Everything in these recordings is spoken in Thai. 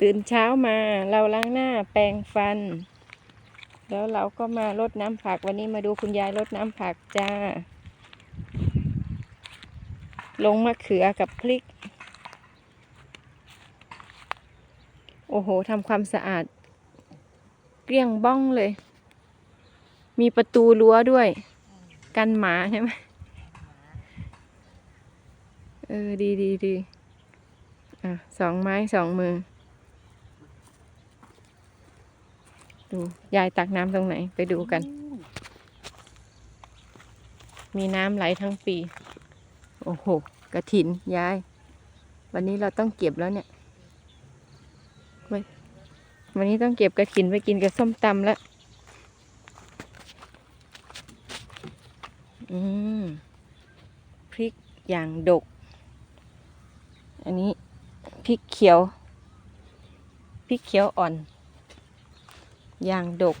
ตื่นเช้ามาเราล้างหน้าแปรงฟัน แล้วเราก็มารดน้ำผักวันนี้มาดูคุณยายรดน้ำผักจ้า ลงมะเขือกับพริก โอ้โหทำความสะอาด เกลี้ยงบ้องเลย มีประตูรั้วด้วย กันหมาใช่ไหมเออ ดีดีดีอะสองไม้สองมือ ดูยายตักน้ำตรงไหนไปดูกัน มีน้ำไหลทั้งปี โอ้โหกระถินยาย วันนี้เราต้องเก็บแล้วเนี่ยวันนนี้ต้องเก็บกระถินไปกินกับส้มตำแล้วอืมพริกอย่างดก อันนี้พริกเขียว พริกเขียวอ่อน อย่างดก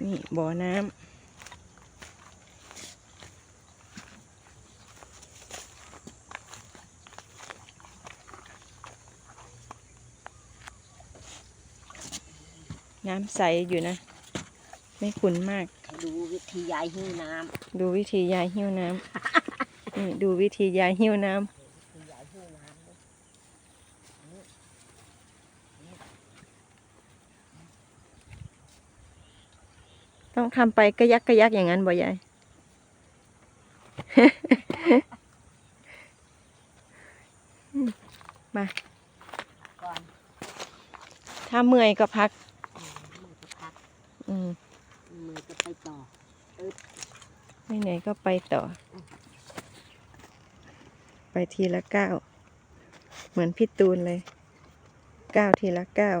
นี่บ่อน้ำน้ำใสอยู่นะ ไม่ขุ่นมาก ดูวิธียายหิ้วน้ดูวิธียายหิ้วน้ำ นี่ดูวิธียายหิ้วน้ำวิธียายหิ้วน้ำด้วยำต้องทำไปกระยักกระยักอย่างนั้นบ่ยายมาก่อนถ้าเมื่อยก็พักมือจะพักอืมมือจะไปต่อไม่เหนื่อยก็ไปต่อไป ทีละก้าวเหมือนพี่ตูนเลยก้าวทีละก้าว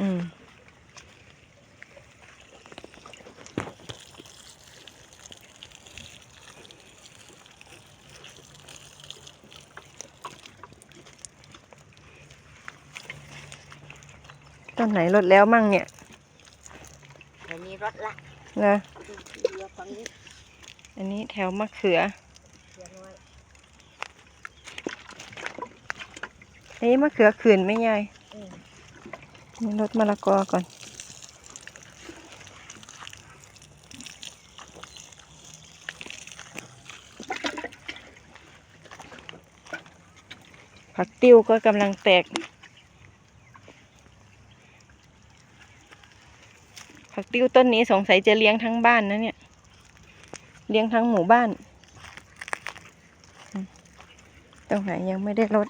อืมต้นไหนลดแล้วมั่งเนี่ย รถละนะเรือฝั่งนี้อันนี้แถวมะเขือเรือน้อยอันนี้มะเขือขืนไหม่ยายอืมนี่รดมะละกอก่อนผักติ้วก็กำลังแตก ผักติ้วต้นนี้สงสัยจะเลี้ยงทั้งบ้านนะเนี่ย เลี้ยงทั้งหมู่บ้านอืมตรงไหนยังไม่ได้รด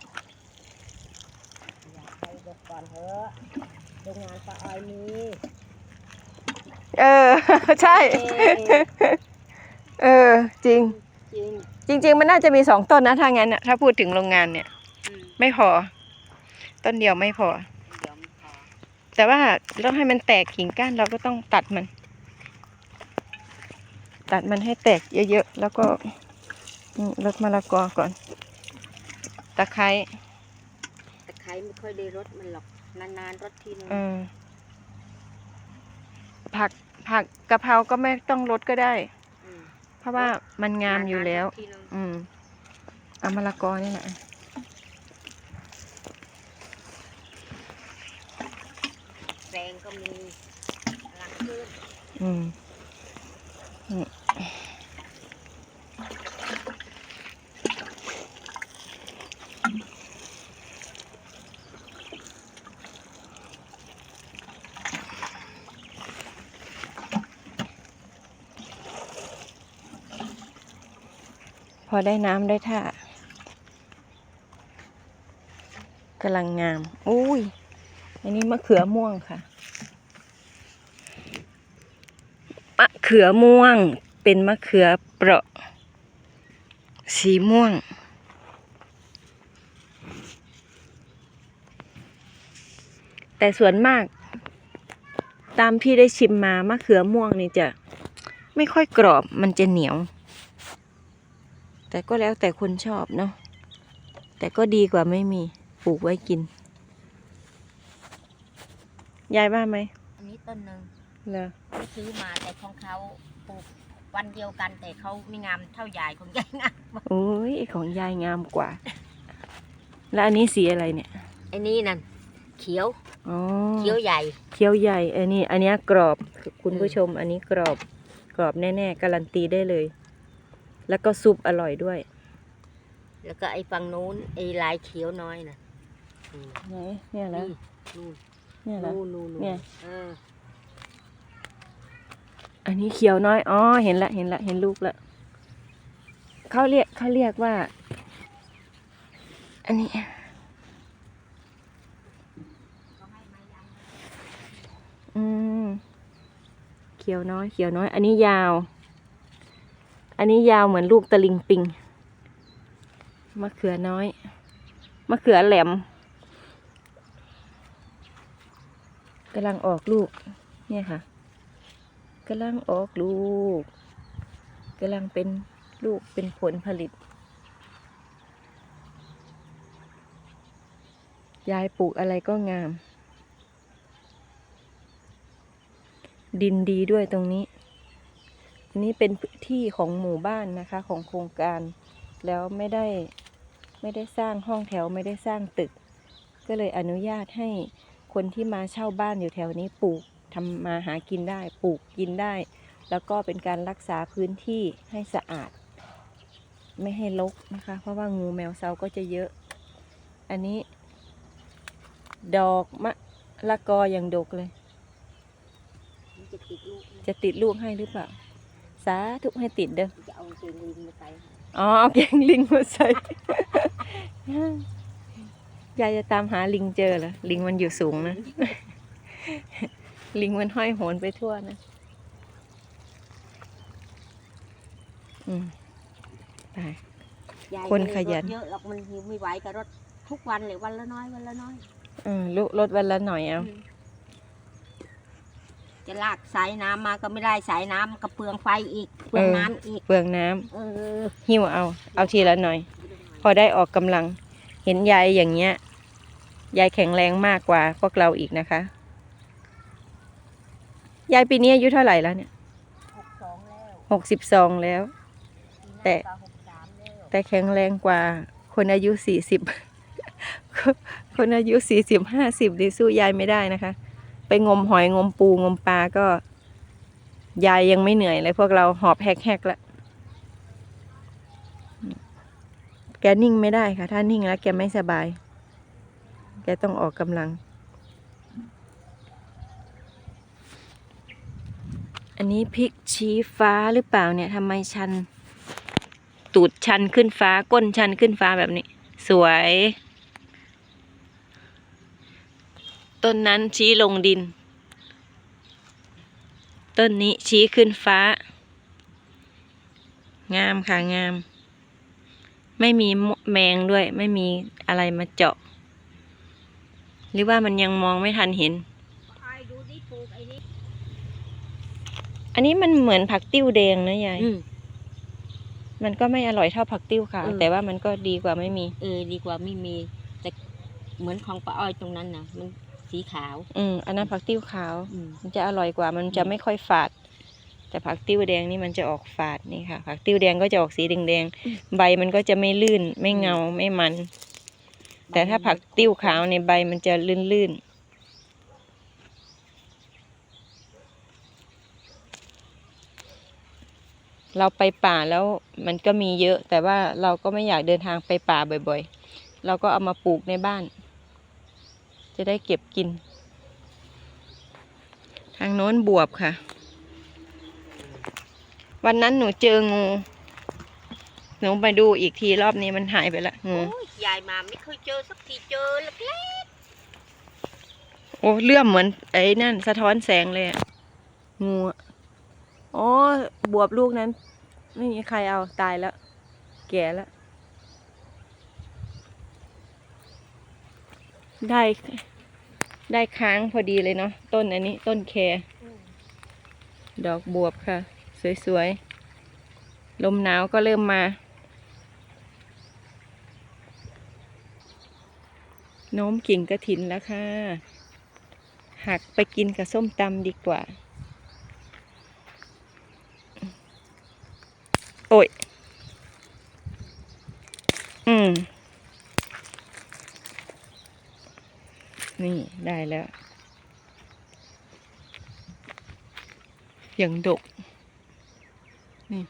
อยากไปเดี๋ยวก่อนเถอะโรงงานปลาออยมีเออ ใช่ เออ จริง จริงจริง ๆ มันน่าจะมีสองต้นนะถ้างั้นน่ะถ้าพูดถึงโรงงานเนี่ยอืมไม่พอ ต้นเดียวไม่พอเดี๋ยวมันพอ แต่ว่าต้องให้มันแตกกิ่งก้านเราก็ต้องตัดมัน ตัดมันให้แตกเยอะๆแล้วก็นี่ลดมะละกอก่อน ตะไคร้ตะไคร้ไม่ค่อยได้รสมันหรอกนานๆรสทีนึงเออผักผักกะเพราก็ไม่ต้องลดก็ได้มเพราะว่ามันงามอยู่แล้วนานๆรสทีนึงอืมเอามะละกอนี่แหละ แซงก็มีหลังขึ้นอืมพอได้น้ำได้ท่ากำลังงาม อุ้ย อันนี้มะเขือม่วงค่ะ มะเขือม่วง เป็นมะเขือเปราะ สีม่วง แต่ส่วนมาก ตามที่ได้ชิมมามะเขือม่วงนี่จะไม่ค่อยกรอบมันจะเหนียว แต่ก็แล้วแต่คนชอบเนาะแต่ก็ดีกว่าไม่มีปลูกไว้กิน ยายว่าไหมอันนี้ต้นหนึ่งเหรอเขาซื้อมาแต่ของเขาปลูกวันเดียวกันแต่เขาไม่งามเท่ายายของยายงามโอ้ยของยายงามกว่า แล้วอันนี้สีอะไรเนี่ยไอ้นี่นั่นเขียวอ๋อเขียวใหญ่เคี้ยวใหญ่อันนี้ อันเนี้ยกรอบคุณอืมผู้ชม อันนี้กรอบกรอบแน่ๆการันตีได้เลย แล้วก็ซุปอร่อยด้วย แล้วก็ไอ้ฝั่งนู้นไอ้ลายเขียวน้อยน่ะอืมไหนเนี่ยนะนี่นู่น เนี่ยนะนู่นนู่นเนี่ยเอออันนี้เขียวน้อย อ๋อ เห็นละ เห็นละ เห็นลูกละ เขาเรียกเขาเรียกว่า อันนี้ อืม เขียวน้อย เขียวน้อย อันนี้ยาว อันนี้ยาวเหมือนลูกตะลิงปิง มะเขือน้อย มะเขือแหลม กำลังออกลูก เนี่ยค่ะกำลังออกลูกกำลังเป็นลูกเป็นผลผลิต ยายปลูกอะไรก็งาม ดินดีด้วยตรงนี้อันนี้เป็นที่ของหมู่บ้านนะคะของโครงการ แล้วไม่ได้ไม่ได้สร้างห้องแถวไม่ได้สร้างตึก ก็เลยอนุญาตให้ คนที่มาเช่าบ้านอยู่แถวนี้ปลูกทำมาหากินได้ ปลูกกินได้ แล้วก็เป็นการรักษาพื้นที่ให้สะอาด ไม่ให้รกนะคะ เพราะว่างูแมวเซาก็จะเยอะ อันนี้ ดอกมะละกออย่างดกเลยมันจะติดลูกนะจะติดลูกให้หรือเปล่า สาธุให้ติดเด้อจะเอาเกงลิงมาใส่ให้อ๋อเอาเกงลิงมาใส่ ยายจะตามหาลิงเจอเหรอ ลิงมันอยู่สูงนะ ลิงมันห้อยโหนไปทั่วนะอืมไปยายคนไม่ได้ขยันรถเยอะหรอกมันหิวไม่ไหวกับรถทุกวันเลยวันละน้อยวันละน้อย เออลุลดวันละหน่อยเอา จะลากสายน้ำมาก็ไม่ได้สายน้ำก็เปลืองไฟอีกเปลืองน้ำอีก เปลืองน้ำเออหิ้วเอา เอาทีละหน่อย พอได้ออกกำลัง เห็นยายอย่างเงี้ยยายแข็งแรงมากกว่าพวกเราอีกนะคะ ยายปีนี้อายุเท่าไหร่แล้วเนี่ยหกสองแล้วหกสิบสองแล้ว แต่ปีหน้าก็หกสามแล้วแต่แข็งแรงกว่า คนอายุสี่สิบคนอายุสี่สิบห้าสิบดีสู้ยายไม่ได้นะคะ ไปงมหอยงมปูงมปลาก็ ยายยังไม่เหนื่อยเลยพวกเราหอบแฮกๆแล้ว แกนิ่งไม่ได้ค่ะ ถ้านิ่งแล้วแกไม่สบาย แกต้องออกกำลัง อันนี้พริกชี้ฟ้าหรือเปล่าเนี่ยทำไมชัน ตูดชันขึ้นฟ้าก้นชันขึ้นฟ้าแบบนี้ สวย ต้นนั้นชี้ลงดิน ต้นนี้ชี้ขึ้นฟ้า งามค่ะงาม ไม่มีแมงด้วย ไม่มีอะไรมาเจาะ หรือว่ามันยังมองไม่ทันเห็นไอ้ดูดิปลูกไอ้นี่อันนี้มันเหมือนผักติ้วแดงนะยายอืมมันก็ไม่อร่อยเท่าผักติ้วขาวเออแต่ว่ามันก็ดีกว่าไม่มี เออ ดีกว่าไม่มี แต่เหมือนของป้าอ้อยตรงนั้นนะมันสีขาว อืมอันนั้นผักติ้วขาวอืมมันจะอร่อยกว่า มันจะไม่ค่อยฝาด แต่ผักติ้วแดงนี่มันจะออกฝาดนี่ค่ะ ผักติ้วแดงก็จะออกสีแดงๆใบมันก็จะไม่ลื่น ไม่เงาไม่มัน แต่ถ้าผักติ้วขาวในใบมันจะลื่นๆเราไปป่าแล้วมันก็มีเยอะ แต่ว่าเราก็ไม่อยากเดินทางไปป่าบ่อยๆ เราก็เอามาปลูกในบ้าน จะได้เก็บกิน ทางโน้นบวบค่ะ วันนั้นหนูเจองู หนูไปดูอีกทีรอบนี้มันหายไปละงูโอ้ยยายมาไม่เคยเจอสักทีเจอเล็กโอ้เลื่อมเหมือนไอ้นั่น สะท้อนแสงเลยอะงูอะอ๋อบวบลูกนั้น ไม่มีใครเอาตายแล้ว แก่แล้ว ได้ ได้ค้างพอดีเลยเนาะต้นอันนี้ ต้นแครๆดอกบวบค่ะ สวยๆ ลมหนาวก็เริ่มมา โน้มกิ่งกระถินแล้วค่ะ หักไปกินกับส้มตำดีกว่า โอ้ย อืม นี่ได้แล้วย่างดก นี่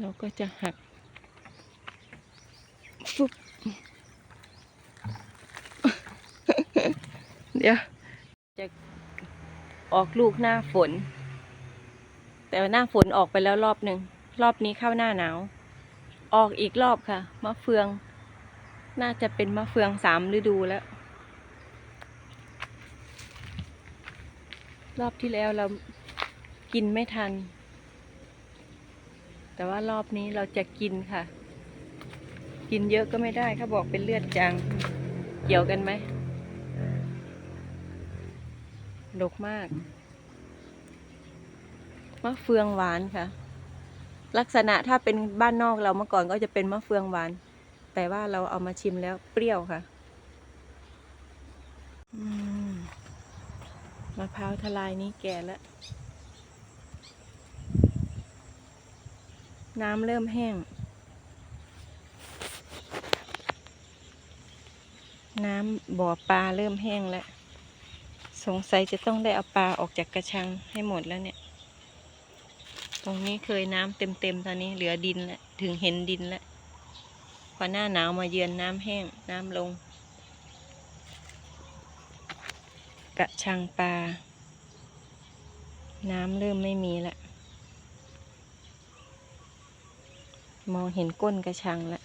เราก็จะหักฟุบเดี๋ยว จะออกลูกหน้าฝน แต่ว่าหน้าฝนออกไปแล้วรอบหนึ่ง รอบนี้เข้าหน้าหนาว ออกอีกรอบค่ะ มะเฟือง น่าจะเป็นมะเฟืองสามฤดูแล้ว รอบที่แล้วเรากินไม่ทัน แต่ว่ารอบนี้เราจะกินค่ะ กินเยอะก็ไม่ได้เขาบอกเป็นเลือดจางเกี่ยวกันไหมดกมากมะเฟืองหวานค่ะ ลักษณะถ้าเป็นบ้านนอกเราเมื่อก่อนก็จะเป็นมะเฟืองหวาน แต่ว่าเราเอามาชิมแล้วเปรี้ยวค่ะอืมมะพร้าวทลายนี้แก่แล้ว น้ำเริ่มแห้ง น้ำบ่อปลาเริ่มแห้งแล้ว สงสัยจะต้องได้เอาปลาออกจากกระชังให้หมดแล้วเนี่ย ตรงนี้เคยน้ำเต็มๆตอนนี้เหลือดินแล้วถึงเห็นดินแล้วพอหน้าหนาวมาเยือนน้ำแห้งน้ำลง กระชังปลา น้ำเริ่มไม่มีละ มองเห็นก้นกระชังแล้ว